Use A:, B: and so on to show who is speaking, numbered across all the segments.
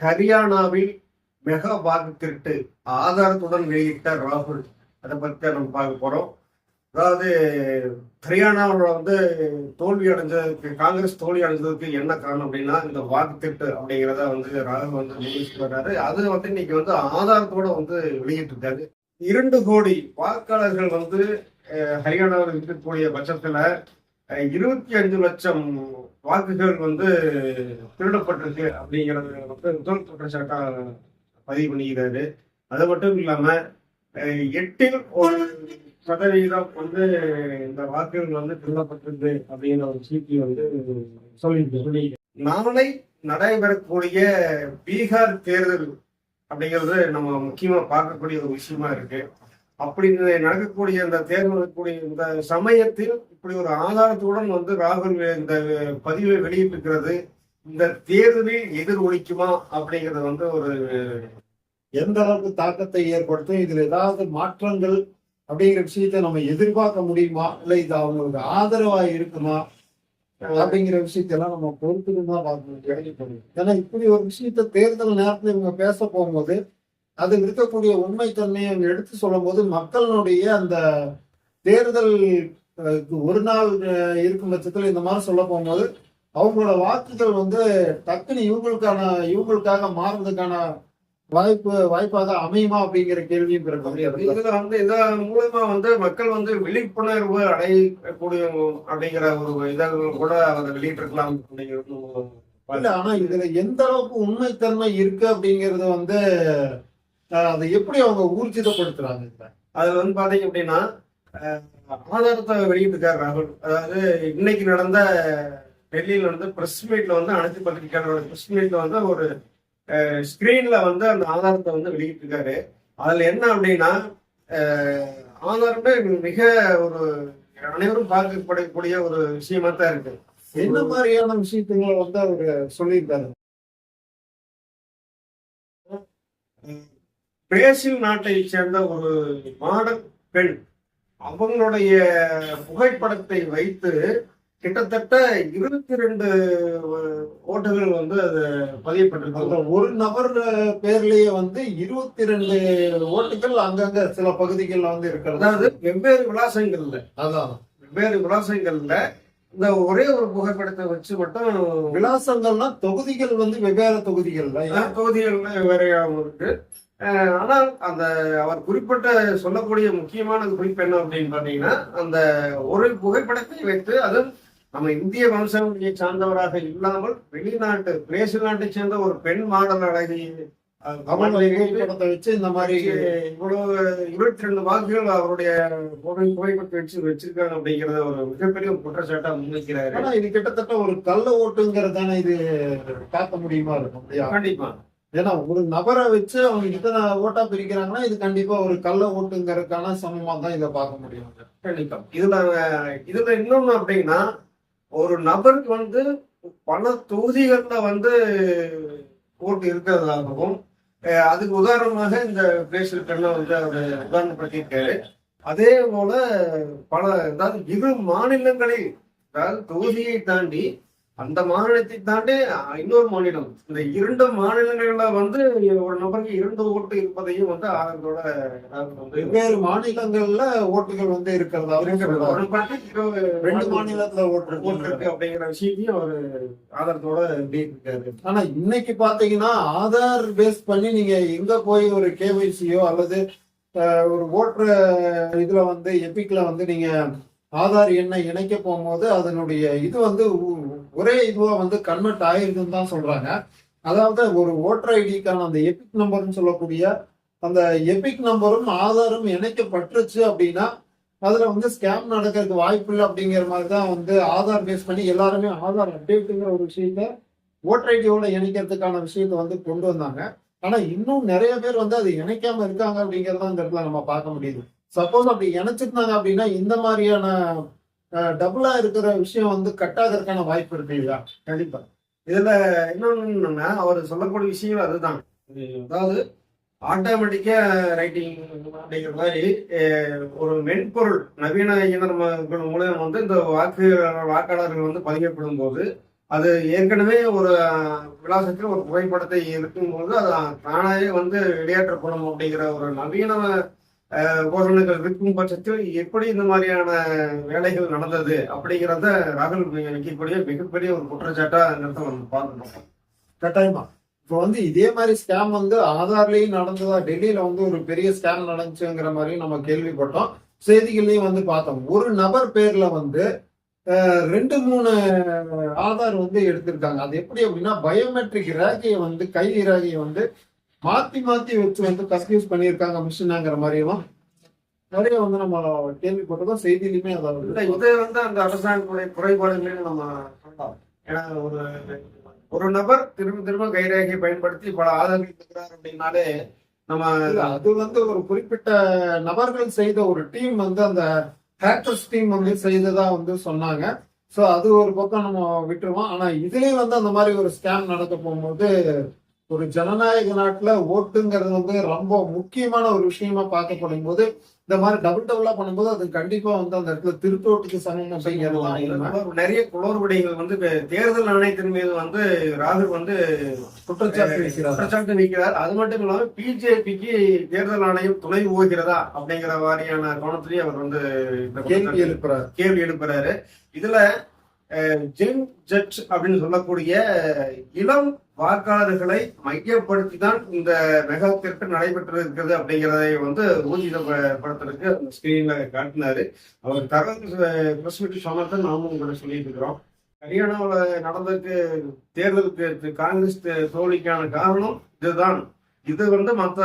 A: ஹரியானாவில் மெகா வாக்கு திருட்டு ஆதாரத்துடன் வெளியிட்ட ராகுல். அதை பற்றி நம்ம பார்க்க போறோம். அதாவது ஹரியானாவில் வந்து தோல்வி அடைஞ்சதுக்கு காங்கிரஸ் தோல்வி அடைஞ்சதுக்கு என்ன காரணம் அப்படின்னா இந்த வாக்கு திருட்டு அப்படிங்கிறத வந்து ராகுல் வந்து வெளியிட்டு வர்றாரு. அது வந்து இன்னைக்கு வந்து ஆதாரத்தோட வந்து வெளியிட்டிருக்காரு இரண்டு கோடி வாக்காளர்கள் வந்து ஹரியானாவில் இருக்கக்கூடிய பட்சத்துல இருபத்தி அஞ்சு லட்சம் வாக்குகள் வந்து திருடப்பட்டிருக்கு அப்படிங்கிறது வந்து முதல் குற்றச்சாட்டாக பதிவு பண்ணிக்கிறாரு. அது மட்டும் இல்லாம எட்டில் ஒரு சதவீதம் வந்து இந்த வாக்குகள் வந்து திருடப்பட்டிருக்கு அப்படிங்கிற ஒரு செய்தி வந்து சொல்லியிருக்கு சொல்லி நாளை நடைபெறக்கூடிய பீகார் தேர்தல் அப்படிங்கிறது நம்ம முக்கியமா பார்க்கக்கூடிய ஒரு விஷயமா இருக்கு. அப்படி நடக்கக்கூடிய இந்த தேர்தல் இந்த சமயத்தில் இப்படி ஒரு ஆதாரத்துடன் வந்து ராகுல் இந்த பதிவை வெளியிட்டிருக்கிறது. இந்த தேர்தலில் எதிர் ஒழிக்குமா அப்படிங்கிறது வந்து ஒரு
B: எந்த அளவுக்கு தாக்கத்தை ஏற்படுத்தும் இதுல ஏதாவது மாற்றங்கள் அப்படிங்கிற விஷயத்தை நம்ம எதிர்பார்க்க முடியுமா? இல்ல இது அவங்களுக்கு ஆதரவா இருக்குமா? அப்படிங்கிற விஷயத்தெல்லாம் நம்ம பொறுத்து தான் பார்க்கணும். முடியும் ஏன்னா இப்படி ஒரு விஷயத்த தேர்தல் நேரத்துல இவங்க பேச போகும்போது அதில் இருக்கக்கூடிய உண்மைத்தன்மையை எடுத்து சொல்லும் போது மக்களுடைய அந்த தேர்தல் ஒரு நாள் இருக்கும் பட்சத்துல இந்த மாதிரி சொல்ல போகும்போது அவங்களோட வாக்குகள் வந்து டக்குன்னு இவங்களுக்கான இவங்களுக்காக மாறுறதுக்கான வாய்ப்பு வாய்ப்பாக அமையுமா அப்படிங்கிற கேள்வியும் பிறகு
A: இதுல வந்து இதன் மூலமா வந்து மக்கள் வந்து விழிப்புணர்வு அடையக்கூடிய அப்படிங்கிற ஒரு இதை கூட அதை வெளியிட்டிருக்கலாம் அப்படிங்கிறது
B: இல்ல ஆனா இதுல எந்த அளவுக்கு உண்மைத்தன்மை இருக்கு அப்படிங்கறது வந்து அதை எப்படி அவங்க ஊர்ஜிதப்படுத்துறாங்க?
A: அதுல வந்து பாத்தீங்க அப்படின்னா ஆதாரத்தை வெளியிட்டிருக்காரு ராகுல். அதாவது இன்னைக்கு நடந்த டெல்லியில நடந்த பிரஸ் மீட்ல வந்து அனைத்து பத்திரிகையாளரோட பிரஸ் மீட்ல வந்து ஒரு ஸ்கிரீன்ல வந்து அந்த ஆதாரத்தை வந்து வெளியிட்டிருக்காரு. அதுல என்ன அப்படின்னா ஆதாரமே மிக ஒரு அனைவரும் பார்க்கப்படக்கூடிய ஒரு விஷயமா தான் இருக்கு.
B: என்ன மாதிரியான விஷயத்துங்களை வந்து அவரு சொல்லியிருக்காரு.
A: பிரேசில் நாட்டை சேர்ந்த ஒரு மாடல் பெண். அவங்களுடைய புகைப்படத்தை வைத்து கிட்டத்தட்ட இருபத்தி ரெண்டு ஓட்டுகள் வந்து அது பதியப்பட்டிருக்கு
B: அந்த ஒரு நபர் பேர்லயே வந்து இருபத்தி ரெண்டு ஓட்டுகள் அங்கங்க சில பகுதிகள்ல வந்து இருக்கிறது.
A: அதாவது வெவ்வேறு விலாசங்கள்ல.
B: அதான்.
A: வெவ்வேறு விலாசங்கள்ல இந்த ஒரே ஒரு புகைப்படத்தை வச்சு மட்டும்
B: விலாசங்கள்னா தொகுதிகள் வந்து வெவ்வேறு தொகுதிகள்ல.
A: தொகுதிகள்ல வெவ்வேறையாகவும் இருக்கு. ஆனால் அந்த அவர் குறிப்பிட்ட சொல்லக்கூடிய முக்கியமான குறிப்பு என்ன அப்படின்னு பாத்தீங்கன்னா அந்த ஒரு புகைப்படத்தை வைத்து அது நம்ம இந்திய வம்சாவளியை சார்ந்தவராக இல்லாமல் வெளிநாட்டு பிரேசில் நாட்டை சேர்ந்த ஒரு பெண் மாடல் அழகி
B: வச்சு இந்த மாதிரி
A: இவ்வளவு இருபத்தி ரெண்டு வாக்குகள் அவருடைய புகை புகைப்படத்தை வச்சு வச்சிருக்காங்க அப்படிங்கறத ஒரு மிகப்பெரிய ஒரு குற்றச்சாட்டா முன்வைக்கிறாரு.
B: ஆனா இது கிட்டத்தட்ட ஒரு கள்ள ஓட்டுங்கிறதான இது பார்க்க முடியுமா இருக்கும்
A: கண்டிப்பா.
B: ஏன்னா ஒரு நபரை வச்சு அவங்க இத்தனை ஓட்டா பிரிக்கிறாங்கன்னா இது கண்டிப்பா ஒரு கள்ள ஓட்டுங்கிறதுக்கான சமமா தான் இதை பார்க்க முடியும்.
A: கண்டிப்பா. இதுல இதுல இன்னொன்னு அப்படின்னா ஒரு நபருக்கு வந்து பல தொகுதிகள்ல வந்து ஓட்டு இருக்கிறதாகவும் அதுக்கு உதாரணமாக இந்த பிரேசில் பெண்ணை வந்து அவர் உதாரணப்படுத்தியிருக்காரு. அதே போல பல அதாவது இரு மாநிலங்களில் அதாவது தொகுதியை தாண்டி அந்த மாநிலத்தை தாண்டி இன்னொரு மாநிலம். இந்த இரண்டு மாநிலங்கள்ல வந்து ஒரு நபருக்கு இரண்டு ஓட்டு இருப்பதையும் வந்து வந்து
B: வெவ்வேறு மாநிலங்கள்ல ஓட்டுகள் வந்து இருக்கிறதா ரெண்டு மாநிலத்துல ஓட்டு
A: ஓட்டு அப்படிங்கிற விஷயத்தையும் அவர் ஆதாரத்தோட வெளியிட்டிருக்காரு
B: ஆனா இன்னைக்கு பாத்தீங்கன்னா ஆதார் பேஸ் பண்ணி நீங்க எங்க போய் ஒரு கேவைசியோ அல்லது ஒரு ஓட்டுற இதுல வந்து எபிக்ல வந்து நீங்க ஆதார் எண்ணை இணைக்க போகும்போது அதனுடைய இது வந்து ஒரே இதுவா வந்து கன்வெர்ட் ஆயிருக்குன்னு தான் சொல்றாங்க. அதாவது ஒரு ஓட்டர் ஐடிக்கான அந்த எபிக் நம்பர்னு சொல்லக்கூடிய அந்த எபிக் நம்பரும் ஆதாரும் இணைக்கப்பட்டுருச்சு அப்படின்னா அதுல வந்து ஸ்கேம் நடக்கிறதுக்கு வாய்ப்பு இல்லை அப்படிங்கிற மாதிரி தான் வந்து ஆதார் பேஸ் பண்ணி எல்லாருமே ஆதார் அப்டேட்டுங்கிற ஒரு விஷயத்த ஓட்டர் ஐடியோட இணைக்கிறதுக்கான விஷயத்த வந்து கொண்டு வந்தாங்க. ஆனா இன்னும் நிறைய பேர் வந்து அது இணைக்காம இருக்காங்க அப்படிங்கறத இந்த இடத்துல நம்ம பார்க்க முடியுது. சப்போஸ் அப்படி இணைச்சிருந்தாங்க அப்படின்னா இந்த மாதிரியான டபுளா இருக்கிற விஷயம் வந்து கட் ஆகிறதுக்கான வாய்ப்பு இருக்கு இல்லையா
A: கண்டிப்பா. இதுல என்னன்னா அவர் சொல்லக்கூடிய விஷயம் அதுதான். அதாவது ஆட்டோமேட்டிக்கா ரைட்டிங் அப்படிங்கிற மாதிரி ஒரு மென்பொருள் நவீன இயந்திரங்கள் மூலம் வந்து இந்த வாக்கு வாக்காளர்கள் வந்து பதியப்படும் போது அது ஏற்கனவே ஒரு அஹ், விலாசத்தில் ஒரு புகைப்படத்தை இருக்கும்போது அது தானாகவே வந்து வெளியேற்றப்படும் அப்படிங்கிற ஒரு நவீன அஹ், உபகரணங்கள் இருக்கும் பட்சத்தில் எப்படி இந்த மாதிரியான வேலைகள் நடந்தது அப்படிங்கிறத ராகுல் வைக்கக்கூடிய மிகப்பெரிய ஒரு குற்றச்சாட்டா நம்ம பார்க்கணும்.
B: கட்டாயமா. இப்போ வந்து இதே மாதிரி ஸ்கேம் வந்து ஆதார்லயும் நடந்ததா டெல்லியில வந்து ஒரு பெரிய ஸ்கேம் நடந்துச்சுங்கிற மாதிரி நம்ம கேள்விப்பட்டோம். செய்திகள்லயும் வந்து பார்த்தோம். ஒரு நபர் பேர்ல வந்து ரெண்டு மூணு ஆதார் வந்து எடுத்திருக்காங்க. அது எப்படி அப்படின்னா பயோமெட்ரிக் ரேகையை வந்து கை ரேகையை வந்து மாத்தி மாத்தி வச்சு வந்து கன்ஃபியூஸ் பண்ணியிருக்காங்க மிஷினாங்கிற மாதிரியும். நிறைய வந்து நம்ம கேள்விப்பட்டதும் செய்தியிலுமே
A: இல்ல
B: அதாவது
A: இது வந்து அந்த அரசாங்கத்துடைய குறைபாடுகளே நம்ம சொல்லலாம். ஏன்னா ஒரு ஒரு நபர் திரும்ப திரும்ப கைரேகையை பயன்படுத்தி பல ஆதாரங்கள் இருக்கிறார் அப்படின்னாலே நம்ம
B: அது வந்து ஒரு குறிப்பிட்ட நபர்கள் செய்த ஒரு டீம் வந்து அந்த ஹேக்கர்ஸ் டீம் வந்து செய்ததா வந்து சொன்னாங்க. சோ அது ஒரு பக்கம் நம்ம விட்டுருவோம். ஆனா இதுலயும் வந்து அந்த மாதிரி ஒரு ஸ்கேம் நடக்க போகும்போது ஒரு ஜனநாயக நாட்டுல ஓட்டுங்கிறது வந்து ரொம்ப முக்கியமான ஒரு விஷயமா பார்க்கப்படும் போது இந்த மாதிரி டபுள் டபுளா பண்ணும்போது அது கண்டிப்பா வந்து அந்த இடத்துல திருத்தோட்டுக்கு சமம் அப்படிங்கிறது தான் உண்மை.
A: நிறைய குளறுபடிகள் வந்து தேர்தல் ஆணையத்தின் மீது வந்து ராகுல் வந்து
B: குற்றச்சாட்டு வைக்கிறார்
A: குற்றச்சாட்டு வைக்கிறார் அது மட்டும் இல்லாம பிஜேபிக்கு தேர்தல் ஆணையம் துணை போகிறதா அப்படிங்கிற மாதிரியான கோணத்திலேயே அவர் வந்து
B: கேள்வி எழுப்புறாரு.
A: கேள்வி எழுப்புறாரு. இதுல ஜென் ஜட் அப்படின்னு சொல்லக்கூடிய இளம் வாக்காளர்களை மையப்படுத்தி தான் இந்த மெகா திருட்டு நடைபெற்று இருக்கிறது அப்படிங்கிறதை வந்து ஊர்ஜிதப்படுத்துறதுக்கு அந்த ஸ்கிரீன்ல காட்டினாரு. அவர் தகவல் பிரஸ் மீட் சொன்னதை நாமும் உங்களை சொல்லிட்டு இருக்கிறோம் ஹரியானாவில் நடந்ததுக்கு தேர்தலுக்கு காங்கிரஸ் தோல்விக்கான காரணம் இதுதான். இது வந்து மற்ற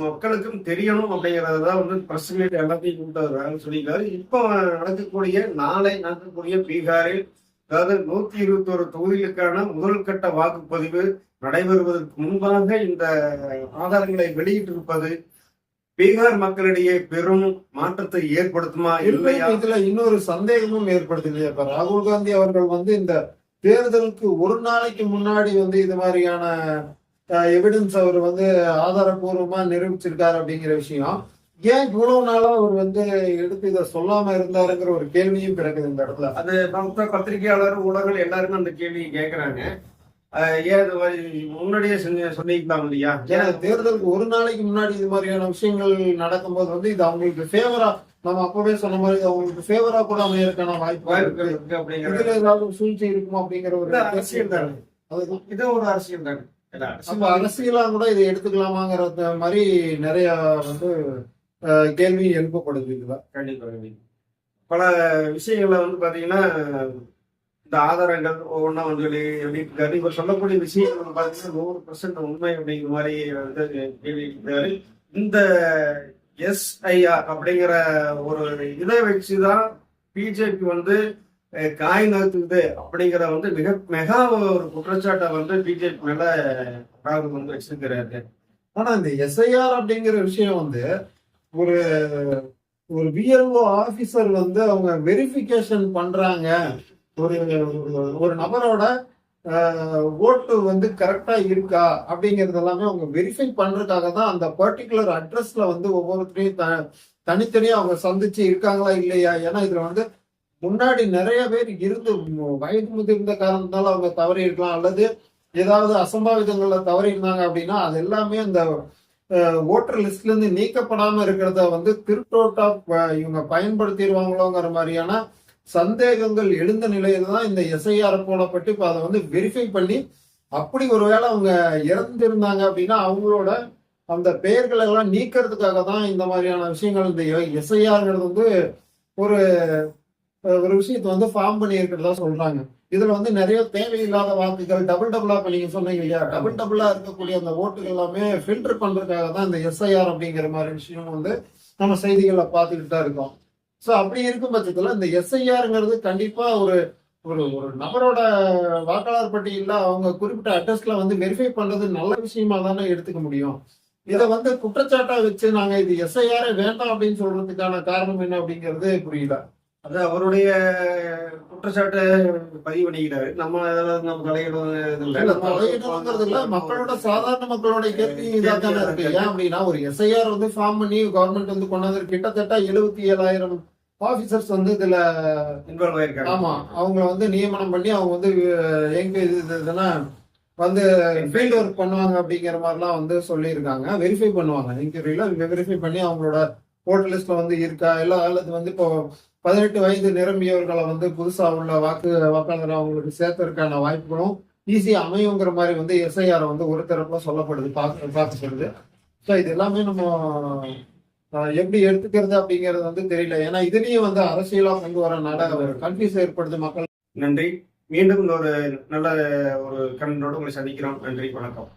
A: மக்களுக்கும் தெரியணும் அப்படிங்கறது தான் வந்து பிரஸ் மீட் எல்லாத்தையும் கூப்பிட்டு சொல்லியிருக்காரு. இப்போ நடக்கக்கூடிய நாளை நடக்கக்கூடிய பீகாரில் அதாவது நூத்தி இருபத்தி ஒரு தொகுதிகளுக்கான முதல் கட்ட வாக்குப்பதிவு நடைபெறுவதற்கு முன்பாக இந்த ஆதாரங்களை வெளியிட்டிருப்பது பீகார் மக்களிடையே பெரும் மாற்றத்தை ஏற்படுத்துமா இல்லையா?
B: இதுல இன்னொரு சந்தேகமும் ஏற்படுத்துது. இப்ப ராகுல் காந்தி அவர்கள் வந்து இந்த தேர்தலுக்கு ஒரு நாளைக்கு முன்னாடி வந்து இது மாதிரியான எவிடன்ஸ் அவர் வந்து ஆதாரபூர்வமா நிரூபிச்சிருக்காரு அப்படிங்கிற விஷயம். ஏன் இவ்வளவு நாளா அவர் வந்து எடுத்து இதை சொல்லாம இருந்தாருங்கிற ஒரு கேள்வியும் பிறகுது இந்த இடத்துல.
A: அது மற்ற பத்திரிகையாளர் ஊடகங்கள் எல்லாருமே அந்த கேள்வியை கேட்கறாங்க ஏன் முன்னாடியே சொல்லிக்கலாம் இல்லையா?
B: ஏன்னா தேர்தலுக்கு ஒரு நாளைக்கு முன்னாடி இது மாதிரியான விஷயங்கள் நடக்கும்போது வந்து இது அவங்களுக்கு ஃபேவரா நம்ம அப்பவே சொன்ன மாதிரி அவங்களுக்கு ஃபேவரா கூட அமையறதுக்கான வாய்ப்பு இருக்கு.
A: அப்படிங்கிற
B: ஏதாவது சூழ்ச்சி இருக்குமா அப்படிங்கிற ஒரு
A: அரசியல் தானே. இது ஒரு அரசியல் தானே. அரசியல்
B: கூட இதை எடுத்துக்கலாமாங்கிற மாதிரி நிறைய வந்து கேள்வி எழுப்பப்படுது இதுல
A: கண்டிப்பா கண்டிப்பா. பல விஷயங்கள்ல வந்து பாத்தீங்கன்னா இந்த ஆதாரங்கள் ஒவ்வொன்றா வந்து வெளி வெளியிட்டிருக்காரு. இவர் சொல்லக்கூடிய விஷயங்கள் வந்து பாத்தீங்கன்னா நூறு பர்சன்ட் உண்மை அப்படிங்கிற மாதிரி வந்து கேள்விட்டாரு இந்த எஸ்ஐஆர் அப்படிங்கிற ஒரு இதை வச்சுதான் பிஜேபி வந்து காய் நகர்த்துது அப்படிங்கிற வந்து மிக மெகா ஒரு குற்றச்சாட்டை வந்து பிஜேபி மேல ராகுல் வந்து வச்சிருக்கிறாரு.
B: ஆனா இந்த எஸ்ஐஆர் அப்படிங்கிற விஷயம் வந்து ஒரு ஒரு பிஎல்ஓ ஆபீசர் வந்து அவங்க வெரிஃபிகேஷன் பண்றாங்க. ஒரு ஒரு- நபரோட ஓட்டு வந்து கரெக்டா இருக்கா அப்படிங்கிறது எல்லாமே அவங்க வெரிஃபை பண்றதுக்காக தான் அந்த பர்டிகுலர் அட்ரஸ்ல வந்து ஒவ்வொருத்தரையும் த தனித்தனியா அவங்க சந்திச்சு இருக்காங்களா இல்லையா? ஏன்னா இதுல வந்து முன்னாடி நிறைய பேர் இருந்து வயது முதிர்ந்த காரணத்தால அவங்க தவறி இருக்கலாம் அல்லது ஏதாவது அசம்பாவிதங்கள்ல தவறி இருந்தாங்க அப்படின்னா அது எல்லாமே அந்த ஓட்டர் லிஸ்ட்ல இருந்து நீக்கப்படாம இருக்கிறத வந்து திருட்டோட்டா இவங்க பயன்படுத்திடுவாங்களோங்கிற மாதிரியான சந்தேகங்கள் எழுந்த நிலையில தான் இந்த எஸ்ஐஆர் போடப்பட்டு இப்ப அதை வந்து வெரிஃபை பண்ணி அப்படி ஒருவேளை அவங்க இறந்திருந்தாங்க அப்படின்னா அவங்களோட அந்த பெயர்களை எல்லாம் நீக்கிறதுக்காக தான் இந்த மாதிரியான விஷயங்கள் இந்த எஸ்ஐஆர்ங்கிறது வந்து ஒரு ஒரு விஷயத்தை வந்து ஃபார்ம் பண்ணி இருக்கிறதா சொல்றாங்க. இதுல வந்து நிறைய தேவையில்லாத வாக்குகள் டபுள் டபுளா இப்ப நீங்க சொன்னீங்க இல்லையா? டபுள் டபுளா இருக்கக்கூடிய அந்த ஓட்டுகள் எல்லாமே ஃபில்டர் பண்றதுக்காக தான் இந்த எஸ்ஐஆர் அப்படிங்கிற மாதிரி விஷயம் வந்து நம்ம செய்திகளை பார்த்துக்கிட்டு தான் இருக்கோம். ஸோ அப்படி இருக்கும் பட்சத்துல இந்த எஸ்ஐஆருங்கிறது கண்டிப்பா ஒரு ஒரு ஒரு நபரோட வாக்காளர் பட்டியலில் அவங்க குறிப்பிட்ட அட்ரஸ்ல வந்து வெரிஃபை பண்றது நல்ல விஷயமா தானே எடுத்துக்க முடியும். இதை வந்து குற்றச்சாட்டா வச்சு நாங்க இது எஸ்ஐஆரே வேண்டாம் அப்படின்னு சொல்றதுக்கான காரணம் என்ன அப்படிங்கிறது புரியல.
A: அது அவருடைய குற்றச்சாட்டை பதிவு பண்ணிக்கிறாரு. நம்ம அதுல நம்ம தலையிடுவது இல்லை.
B: மக்களோட சாதாரண மக்களோட கேள்வி இதா தானே இருக்கு. ஏன் அப்படின்னா ஒரு எஸ்ஐஆர் வந்து ஃபார்ம் பண்ணி கவர்மெண்ட் வந்து கொண்டாந்து கிட்டத்தட்ட எழுபத்தி ஏழாயிரம் ஆபீசர்ஸ் வந்து இதுல
A: இன்வால்வ் ஆயிருக்காங்க.
B: ஆமா அவங்கள வந்து நியமனம் பண்ணி அவங்க வந்து எங்க இது இது- இதெல்லாம் வந்து ஃபீல்ட் ஒர்க் பண்ணுவாங்க அப்படிங்கிற மாதிரிலாம் வந்து சொல்லியிருக்காங்க. வெரிஃபை பண்ணுவாங்க. இன்டர்வியூல வெரிஃபை பண்ணி அவங்களோட ஓட்டர் லிஸ்ட்ல வந்து இருக்கா? எல்லாம் அல்லது வந்து இப்போ பதினெட்டு வயது நிரம்பியவர்களை வந்து புதுசா உள்ள வாக்கு வாக்காளர் அவங்களுக்கு சேர்த்ததற்கான வாய்ப்புகளும் ஈஸியா அமையுங்கிற மாதிரி வந்து எஸ்ஐஆர் வந்து ஒரு தரப்புல சொல்லப்படுது பார்க்க பார்க்கப்படுது. ஸோ இது எல்லாமே நம்ம எப்படி எடுத்துக்கிறது அப்படிங்கிறது வந்து தெரியல. ஏன்னா இதுலயும் வந்து அரசியலா கொண்டு வரனால ஒரு கன்ஃபியூஸ் ஏற்படுது மக்கள்.
A: நன்றி. மீண்டும் ஒரு நல்ல ஒரு கண்ணோடு உங்களை சந்திக்கிறோம். நன்றி. வணக்கம்.